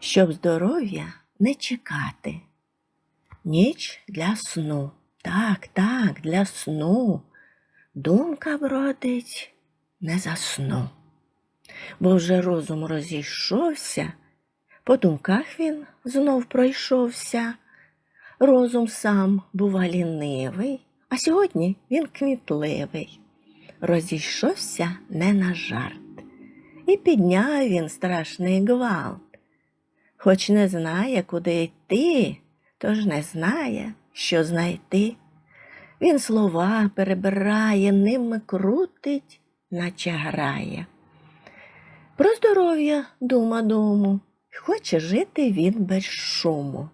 щоб здоров'я не чекати. Ніч для сну. Так, так, для сну. Думка бродить, не засну. Бо вже розум розійшовся, по думках він знов пройшовся. Розум сам бува лінивий, а сьогодні він кмітливий. Розійшовся не на жарт, і підняв він страшний гвалт. Хоч не знає, куди йти, тож не знає, що знайти. Він слова перебирає, ними крутить, наче грає. Про здоров'я дума дому, хоче жити він без шуму.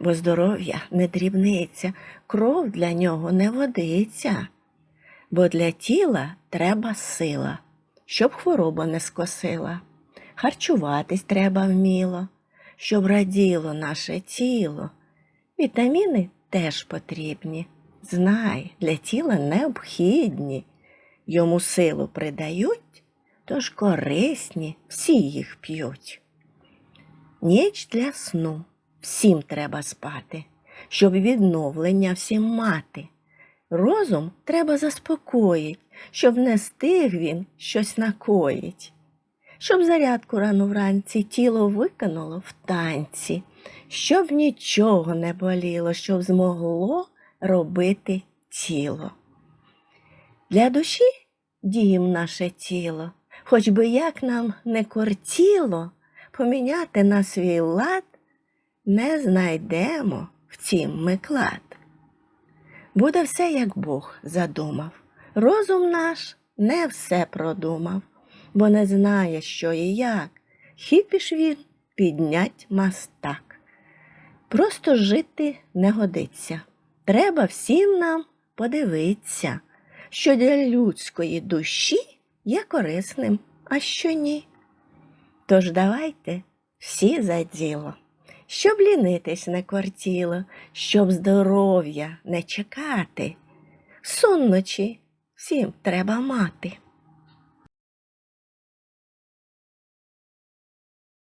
Бо здоров'я не дрібниця, кров для нього не водиться, бо для тіла треба сила, щоб хвороба не скосила. Харчуватись треба вміло, щоб раділо наше тіло. Вітаміни теж потрібні. Знай, для тіла необхідні. Йому силу придають, тож корисні всі їх п'ють. Ніч для сну всім треба спати, щоб відновлення всім мати. Розум треба заспокоїть, щоб не стиг він щось накоїть. Щоб зарядку рано вранці тіло виконало в танці, щоб нічого не боліло, щоб змогло робити тіло. Для душі дім наше тіло, хоч би як нам не кортіло, поміняти на свій лад не знайдемо втім ми клад. Буде все, як Бог задумав. Розум наш не все продумав, бо не знає, що і як. Хіпіш він піднять мастак. Просто жити не годиться. Треба всім нам подивитися, що для людської душі є корисним, а що ні. Тож давайте всі за діло, щоб лінитись не кортіло, щоб здоров'я не чекати. Сон ночі всім треба мати.